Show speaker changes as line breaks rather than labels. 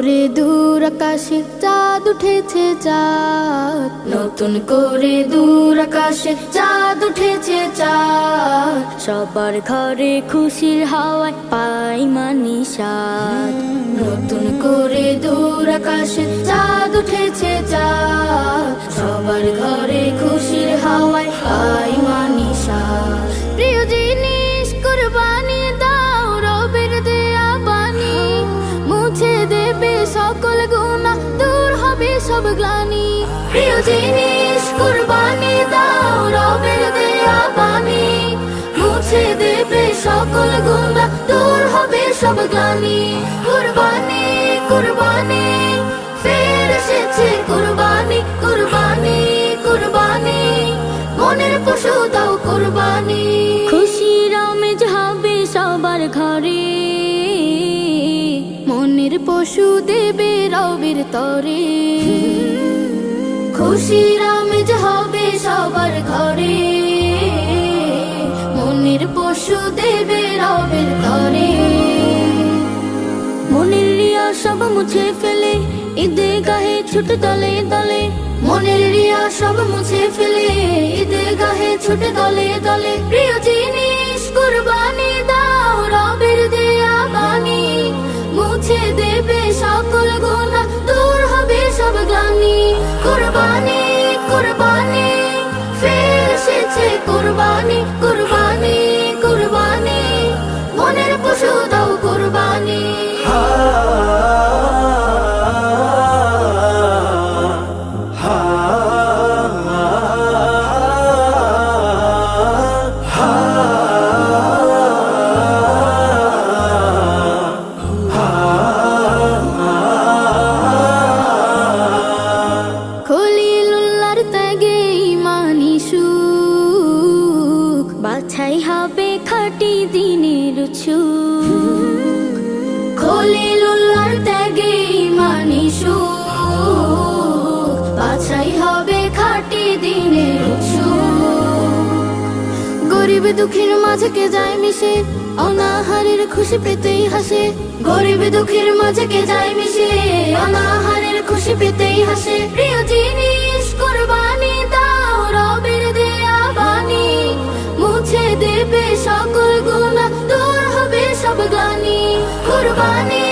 আকাশে চাঁদ উঠেছে, চাঁদ। নতুন করে দূর আকাশে চাঁদ উঠেছে, চাঁদ। সবার ঘরে খুশির হাওয়ায় পাই মানি সাদ নতুন করে দূর আকাশে চাঁদ উঠেছে, চাঁদ। সবার ঘরে সব গ্লানি। প্রিয় জিনিস, কুরবানি দাও, রবের দেয়া বাণী। মুছে দেবে সকল গুণা, দূর হবে সব গ্লানি। কুরবানি কুরবানি, ফের এসেছে কুরবানি মনের পশু দেবে রবির তরে। খুশি রামেজ হবে সবার ঘরে। মনের পশু দেবে রবির তরে মনের রিয়া সব মুছে ফেলে, ঈদে গাহে ছুট দলে দলে। মনের রিয়া সব মুছে ফেলে, ঈদে গাহে ছুট দলে দলে। কুরবানি ফের এসেছে কুরবানি কুরবানি। হবে খাটি দিনের সুখ। খলিলুল্লার ত্যাগে ইমানি বাছাই হবে খাটি দিনের গরিব দুঃখীর মাঝে কে যায় মিশে? অনাহারের খুশি পেতেই হাসে। গরিব দুঃখীর মাঝে কে যায় মিশে? অনাহারের খুশি পেতেই হাসে। প্রিয় জিনিস দেবে সকল গুণা দূর হবে সব গ্লানি কুরবানি